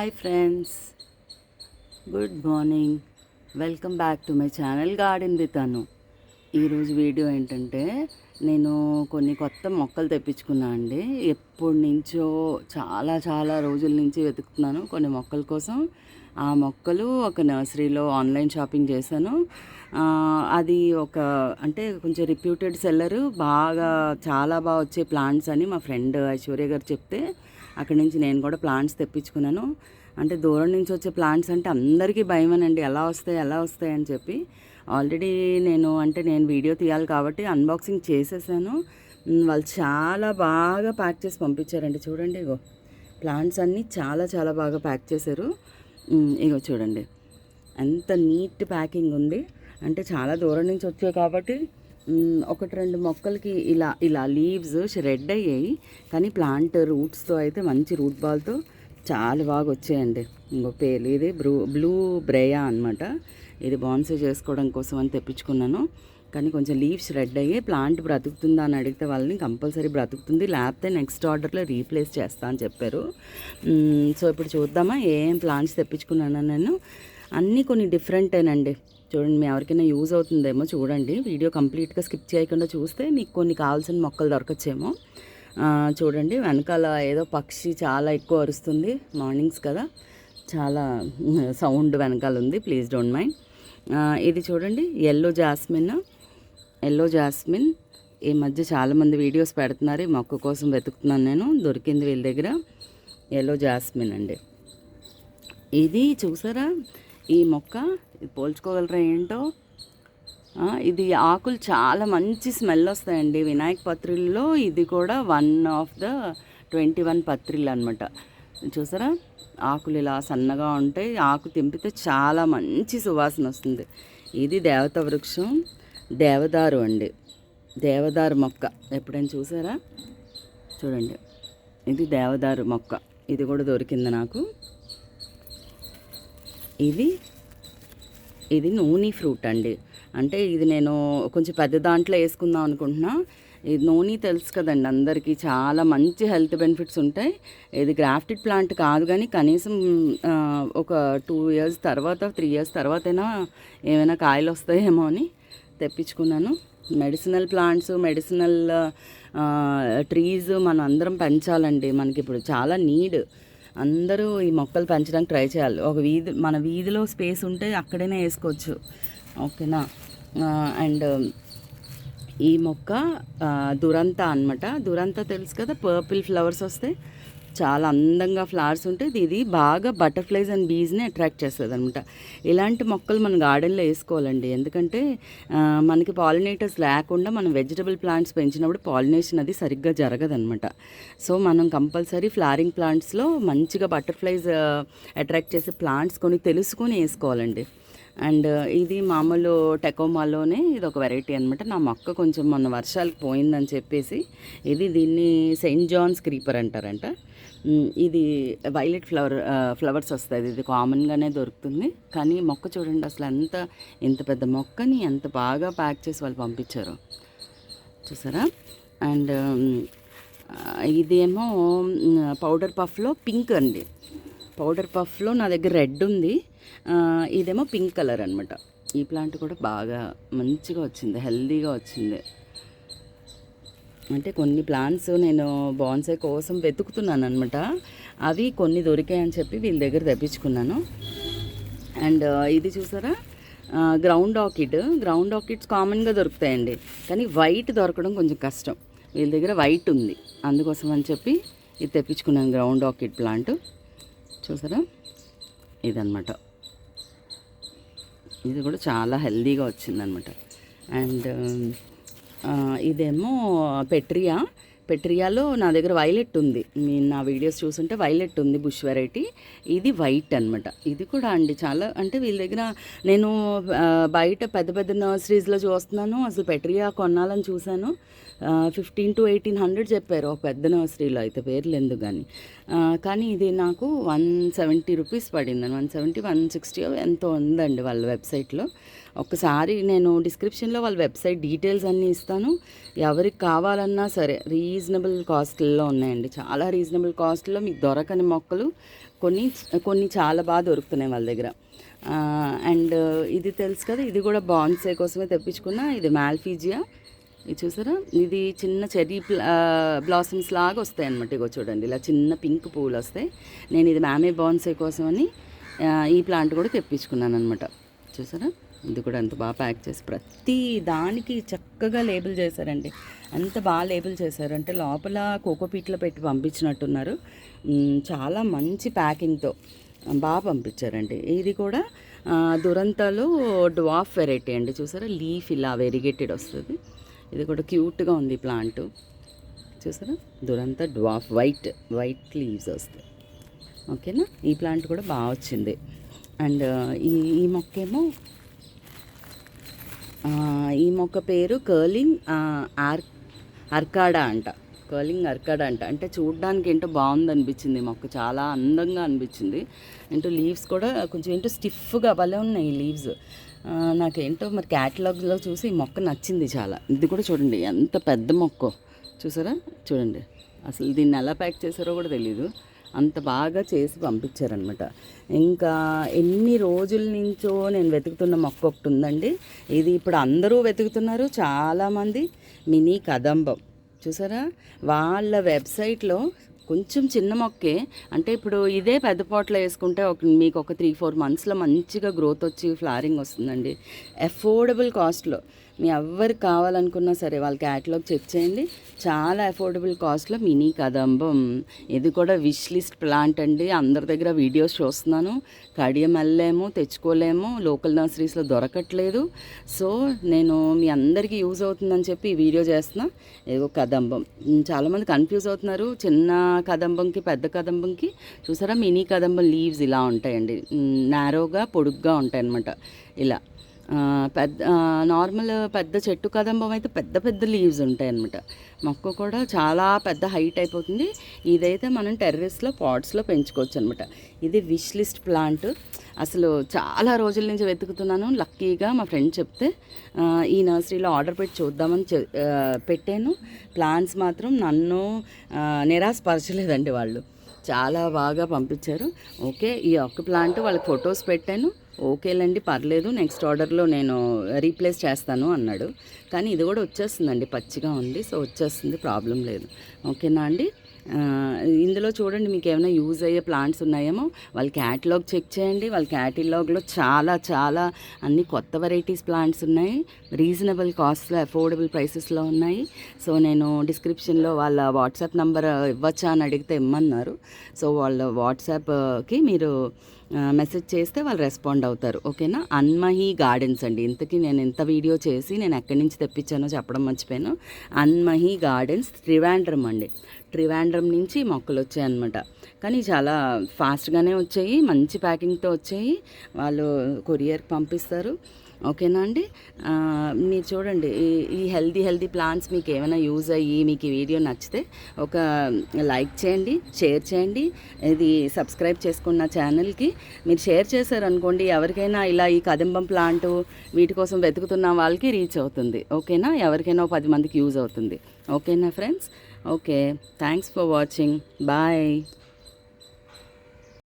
Hi friends good morning welcome back to my channel garden with Anu ఈరోజు video ఏంటంటే నేను కొన్ని కొత్త మొక్కలు తెప్పించుకున్నా అండి. ఎప్పటి నుంచో చాలా చాలా రోజుల నుంచి వెతుకుతున్నాను కొన్ని మొక్కల కోసం. ఆ మొక్కలు ఒక నర్సరీలో ఆన్లైన్ షాపింగ్ చేశాను. అది ఒక అంటే కొంచెం రిప్యూటెడ్ సెల్లరు బాగా చాలా బాగా వచ్చే ప్లాంట్స్ అని మా ఫ్రెండ్ ఐశ్వర్య గారు చెప్తే అక్కడి నుంచి నేను కూడా ప్లాంట్స్ తెప్పించుకున్నాను. అంటే దూరం నుంచి వచ్చే ప్లాంట్స్ అంటే అందరికీ భయమేనండి. ఎలా వస్తాయి ఎలా వస్తాయి అని చెప్పి. ఆల్రెడీ నేను అంటే నేను వీడియో తీయాలి కాబట్టి అన్బాక్సింగ్ చేసేసాను. వాళ్ళు చాలా బాగా ప్యాక్ చేసి పంపించారండి. చూడండి ఇగో ప్లాంట్స్ అన్నీ చాలా చాలా బాగా ప్యాక్ చేశారు. ఇగో చూడండి ఎంత నీట్ ప్యాకింగ్ ఉంది. అంటే చాలా దూరం నుంచి వచ్చాయి కాబట్టి ఒకటి రెండు మొక్కలకి ఇలా ఇలా లీవ్స్ రెడ్ అయ్యాయి. కానీ ప్లాంట్ రూట్స్తో అయితే మంచి రూట్ బాల్తో చాలా బాగా వచ్చాయండి. ఇంకో పేర్లు ఇది బ్లూ బ్లూ బ్రేయా అనమాట ఇది బాన్సే చేసుకోవడం కోసం అని తెప్పించుకున్నాను. కానీ కొంచెం లీవ్స్ రెడ్ అయ్యి ప్లాంట్ బ్రతుకుతుందా అని అడిగితే వాళ్ళని కంపల్సరీ బ్రతుకుతుంది. లేకపోతే నెక్స్ట్ ఆర్డర్లో రీప్లేస్ చేస్తా అని చెప్పారు. సో ఇప్పుడు చూద్దామా ఏం ప్లాంట్స్ తెప్పించుకున్నాను నేను. అన్నీ కొన్ని డిఫరెంటేనండి. చూడండి మీ ఎవరికైనా యూజ్ అవుతుందేమో చూడండి. వీడియో కంప్లీట్గా స్కిప్ చేయకుండా చూస్తే మీకు కొన్ని కావాల్సిన మొక్కలు దొరకచ్చేమో. చూడండి వెనకాల ఏదో పక్షి చాలా ఎక్కువ అరుస్తుంది. మార్నింగ్స్ కదా. చాలా సౌండ్ వెనకాల ఉంది. Please don't mind. ఇది చూడండి ఎల్లో జాస్మిన్ ఎల్లో జాస్మిన్ ఈ మధ్య చాలామంది వీడియోస్ పెడుతున్నారు ఈ మొక్క కోసం వెతుకుతున్నాను నేను దొరికింది వీళ్ళ దగ్గర. ఎల్లో జాస్మిన్ అండి. ఇది చూసారా? ఈ మొక్క పోల్చుకోగలరా ఏంటో? ఇది ఆకులు చాలా మంచి స్మెల్ వస్తాయండి. వినాయక పత్రిల్లో ఇది కూడా one of the twenty one పత్రిలు అనమాట చూసారా? ఆకులు ఇలా సన్నగా ఉంటాయి ఆకు తెంపితే చాలా మంచి సువాసన వస్తుంది. ఇది దేవత వృక్షం దేవదారు అండి. దేవదారు మొక్క. ఎప్పుడైనా చూసారా? చూడండి. ఇది దేవదారు మొక్క. ఇది కూడా దొరికింది నాకు. ఇది ఇది నూనె ఫ్రూట్ అండి. అంటే ఇది నేను కొంచెం పెద్ద దాంట్లో వేసుకుందాం అనుకుంటున్నా. ఇది నోని తెలుసు కదండి అందరికీ చాలా మంచి హెల్త్ బెనిఫిట్స్ ఉంటాయి. ఇది గ్రాఫ్టెడ్ ప్లాంట్ కాదు కానీ కనీసం ఒక టూ ఇయర్స్ తర్వాత త్రీ ఇయర్స్ తర్వాతైనా ఏమైనా కాయలు వస్తాయేమో అని తెప్పించుకున్నాను. మెడిసినల్ ప్లాంట్స్ మెడిసినల్ ట్రీస్ మనం అందరం పెంచాలండి మనకి ఇప్పుడు చాలా నీడ్. అందరూ ఈ మొక్కలు పెంచడానికి ట్రై చేయాలి. ఒక వీధి మన వీధిలో స్పేస్ ఉంటే అక్కడనే వేసుకోవచ్చు. ఓకేనా? అండ్ ఈ మొక్క దురంతా దురంత అనమాట దురంత తెలుసు కదా పర్పుల్ ఫ్లవర్స్ వస్తాయి చాలా అందంగా ఫ్లవర్స్ ఉంటాయి. ఇది బాగా బటర్ఫ్లైస్ అండ్ బీజ్ని అట్రాక్ట్ చేస్తుంది అనమాట ఇలాంటి మొక్కలు మన గార్డెన్లో వేసుకోవాలండి. ఎందుకంటే మనకి పాలినేటర్స్ లేకుండా మనం వెజిటబుల్ ప్లాంట్స్ పెంచినప్పుడు పాలినేషన్ అది సరిగ్గా జరగదనమాట సో మనం కంపల్సరీ ఫ్లారింగ్ ప్లాంట్స్లో మంచిగా బటర్ఫ్లైస్ అట్రాక్ట్ చేసే ప్లాంట్స్ కొని తెలుసుకొని వేసుకోవాలండి. అండ్ ఇది మామూలు టెకోమాలోనే ఇది ఒక వెరైటీ అనమాట నా మొక్క కొంచెం మొన్న వర్షాలకు పోయిందని చెప్పేసి ఇది దీన్ని సెయింట్ జాన్స్ క్రీపర్ అంటారంట. ఇది వైలెట్ ఫ్లవర్ ఫ్లవర్స్ వస్తుంది ఇది కామన్గానే దొరుకుతుంది. కానీ మొక్క చూడండి అసలు ఎంత ఇంత పెద్ద మొక్కని ఎంత బాగా ప్యాక్ చేసి వాళ్ళు పంపించారు. చూసారా? అండ్ ఇదేమో పౌడర్ పఫ్లో పింక్ అండి. పౌడర్ పఫ్లో నా దగ్గర రెడ్ ఉంది. ఇదేమో పింక్ కలర్ అనమాట ఈ ప్లాంట్ కూడా బాగా మంచిగా వచ్చింది హెల్దీగా వచ్చింది. అంటే కొన్ని ప్లాంట్స్ నేను బాన్సై కోసం వెతుకుతున్నాను అనమాట అవి కొన్ని దొరికాయని చెప్పి వీళ్ళ దగ్గర తెప్పించుకున్నాను. అండ్ ఇది చూసారా? గ్రౌండ్ ఆకిడ్. గ్రౌండ్ ఆకిడ్స్ కామన్గా దొరుకుతాయండి. కానీ వైట్ దొరకడం కొంచెం కష్టం. వీళ్ళ దగ్గర వైట్ ఉంది. అందుకోసం అని చెప్పి ఇది తెప్పించుకున్నాను గ్రౌండ్ ఆకిడ్ ప్లాంట్. చూసారా? ఇదన్నమాట. ఇది కూడా చాలా హెల్దీగా వచ్చిందనమాట అండ్ ఇదేమో పెట్రియా. పెట్రియాలో నా దగ్గర వైలెట్ ఉంది. మీ నా వీడియోస్ చూసుంటే వైలెట్ ఉంది బుష్ వెరైటీ. ఇది వైట్ అనమాట ఇది కూడా అండి చాలా అంటే వీళ్ళ దగ్గర నేను బయట పెద్ద పెద్ద నర్సరీస్లో చూస్తున్నాను. అసలు పెట్రియా కొనాలని చూశాను. ఫిఫ్టీన్ టు ఎయిటీన్ హండ్రెడ్ చెప్పారు ఒక పెద్ద నర్సరీలో. అయితే పేర్లు ఎందుకు కానీ కానీ ఇది నాకు వన్ సెవెంటీ రూపీస్ పడింది. వన్ సెవెంటీ వన్ సిక్స్టీ ఎంతో ఉందండి వాళ్ళ వెబ్సైట్లో. ఒకసారి నేను డిస్క్రిప్షన్లో వాళ్ళ వెబ్సైట్ డీటెయిల్స్ అన్నీ ఇస్తాను. ఎవరికి కావాలన్నా సరే రీజనబుల్ కాస్ట్లో ఉన్నాయండి. చాలా రీజనబుల్ కాస్ట్లో మీకు దొరకని మొక్కలు కొన్ని కొన్ని చాలా బాగా దొరుకుతున్నాయి వాళ్ళ దగ్గర. అండ్ ఇది తెలుసు కదా ఇది కూడా బాన్సే కోసమే తెప్పించుకున్నా ఇది మాల్ఫీజియా. ఇది చూసారా? ఇది చిన్న చెర్రీ బ్లాసమ్స్ లాగా వస్తాయి అనమాట ఇగో చూడండి ఇలా చిన్న పింక్ పువ్వులు వస్తాయి. నేను ఇది మ్యామే బాన్సే కోసమని ఈ ప్లాంట్ కూడా తెప్పించుకున్నాను అనమాట చూసారా? ఇది కూడా అంత బాగా ప్యాక్ చేసి ప్రతి దానికి చక్కగా లేబుల్ చేశారండి. అంత బాగా లేబుల్ చేశారు. అంటే లోపల కోకోపీట్లో పెట్టి పంపించినట్టున్నారు. చాలా మంచి ప్యాకింగ్తో బాగా పంపించారండి. ఇది కూడా ఆ, దురంతలో డ్వాఫ్ వెరైటీ అండి. చూసారా? లీఫ్ ఇలా వెరిగేటెడ్ వస్తుంది. ఇది కూడా క్యూట్గా ఉంది ప్లాంట్. చూసారా? Duranta dwarf white white leaves వస్తాయి. ఓకేనా? ఈ ప్లాంట్ కూడా బాగా వచ్చింది. అండ్ ఈ ఈ మొక్కేమో ఈ మొక్క పేరు కర్లింగ్ ఆర్ అర్కాడా అంట. కర్లింగ్ అర్కాడా అంట. అంటే చూడడానికి ఏంటో బాగుంది అనిపించింది మొక్క. చాలా అందంగా అనిపించింది. ఏంటో లీవ్స్ కూడా కొంచెం ఏంటో స్టిఫ్గా భలే ఉన్నాయి లీవ్స్. నాకేంటో మరి క్యాటలాగ్లో చూసి ఈ మొక్క నచ్చింది చాలా. ఇది కూడా చూడండి ఎంత పెద్ద మొక్క. చూసారా? చూడండి. అసలు దీన్ని ఎలా ప్యాక్ చేశారో కూడా తెలీదు. అంత బాగా చేసి పంపించారనమాట ఇంకా ఎన్ని రోజుల నుంచో నేను వెతుకుతున్న మొక్క ఒకటి ఉందండి. ఇది ఇప్పుడు అందరూ వెతుకుతున్నారు చాలామంది మినీ కదంబం. చూసారా? వాళ్ళ వెబ్సైట్లో కొంచెం చిన్న మొక్కే అంటే ఇప్పుడు ఇదే పెద్ద పాట్లో వేసుకుంటే ఒక మీకు ఒక త్రీ ఫోర్ మంత్స్లో మంచిగా గ్రోత్ వచ్చి ఫ్లారింగ్ వస్తుందండి. అఫోర్డబుల్ కాస్ట్లో. మీ ఎవరికి కావాలనుకున్నా సరే వాళ్ళ క్యాటలాగ్ చెక్ చేయండి. చాలా అఫోర్డబుల్ కాస్ట్లో మినీ కదంబం. ఇది కూడా విష్ లిస్ట్ ప్లాంట్ అండి. అందరి దగ్గర వీడియోస్ చూస్తున్నాను. కడియం వెళ్ళలేము తెచ్చుకోలేము లోకల్ నర్సరీస్లో దొరకట్లేదు. సో నేను మీ అందరికీ యూజ్ అవుతుందని చెప్పి ఈ వీడియో చేస్తున్నా. ఏదో కదంబం. చాలామంది కన్ఫ్యూజ్ అవుతున్నారు. చిన్న కదంబంకి పెద్ద కదంబంకి. చూసారా? మినీ కదంబం లీవ్స్ ఇలా ఉంటాయండి. నారోగా పొడుగ్గా ఉంటాయి అన్నమాట ఇలా. పెద్ద నార్మల్ పెద్ద చెట్టు కదంబం అయితే పెద్ద పెద్ద లీవ్స్ ఉంటాయి అనమాట మొక్క కూడా చాలా పెద్ద హైట్ అయిపోతుంది. ఇదైతే మనం టెర్రస్లో పాట్స్లో పెంచుకోవచ్చు అనమాట ఇది విష్ లిస్ట్ ప్లాంట్ అసలు చాలా రోజుల నుంచి వెతుకుతున్నాను. లక్కీగా మా ఫ్రెండ్ చెప్తే ఈ నర్సరీలో ఆర్డర్ పెట్టి చూద్దామని చె- పెట్టాను. ప్లాంట్స్ మాత్రం నన్ను నిరాశపరచలేదండి వాళ్ళు. చాలా బాగా పంపించారు. ఓకే ఈ ఒక్క ప్లాంట్ వాళ్ళకి ఫొటోస్ పెట్టాను. ఓకేలండి పర్లేదు నెక్స్ట్ ఆర్డర్లో నేను రీప్లేస్ చేస్తాను అన్నాడు. కానీ ఇది కూడా వచ్చేస్తుందండి పచ్చిగా ఉంది సో వచ్చేస్తుంది ప్రాబ్లం లేదు. ఓకేనా అండి? ఇందులో చూడండి మీకు ఏమైనా యూజ్ అయ్యే ప్లాంట్స్ ఉన్నాయేమో? వాళ్ళ క్యాటలాగ్ చెక్ చేయండి. వాళ్ళ క్యాటలాగ్లో చాలా చాలా అన్ని కొత్త వెరైటీస్ ప్లాంట్స్ ఉన్నాయి. రీజనబుల్ కాస్ట్లో అఫోర్డబుల్ ప్రైసెస్లో ఉన్నాయి. సో నేను డిస్క్రిప్షన్లో వాళ్ళ వాట్సాప్ నంబర్ ఇవ్వచ్చా అని అడిగితే ఇమ్మన్నారు. సో వాళ్ళ వాట్సాప్కి మీరు మెసేజ్ చేస్తే వాళ్ళు రెస్పాండ్ అవుతారు. ఓకేనా? అన్మహి గార్డెన్స్ అండి. ఇంతకీ నేను ఇంత వీడియో చేసి నేను ఎక్కడి నుంచి తెప్పించానో చెప్పడం మర్చిపోయాను. అన్మహి గార్డెన్స్ త్రివాండ్రం అండి. ట్రివాండ్రం నుంచి మొక్కలు వచ్చాయి అనమాట కానీ చాలా ఫాస్ట్గానే వచ్చాయి మంచి ప్యాకింగ్తో వచ్చాయి. వాళ్ళు కొరియర్కి పంపిస్తారు. ఓకేనా అండి? మీరు చూడండి ఈ- ఈ హెల్దీ హెల్దీ ప్లాంట్స్ మీకు ఏమైనా యూజ్ అయ్యి మీకు ఈ వీడియో నచ్చితే ఒక లైక్ చేయండి షేర్ చేయండి. ఇది సబ్స్క్రైబ్ చేసుకున్న ఛానల్కి. మీరు షేర్ చేశారనుకోండి ఎవరికైనా ఇలా ఈ కదంబం ప్లాంట్ వీటి కోసం వెతుకుతున్న వాళ్ళకి రీచ్ అవుతుంది. ఓకేనా? ఎవరికైనా ఒక పది మందికి యూజ్ అవుతుంది. ఓకేనా friends? Okay thanks for watching bye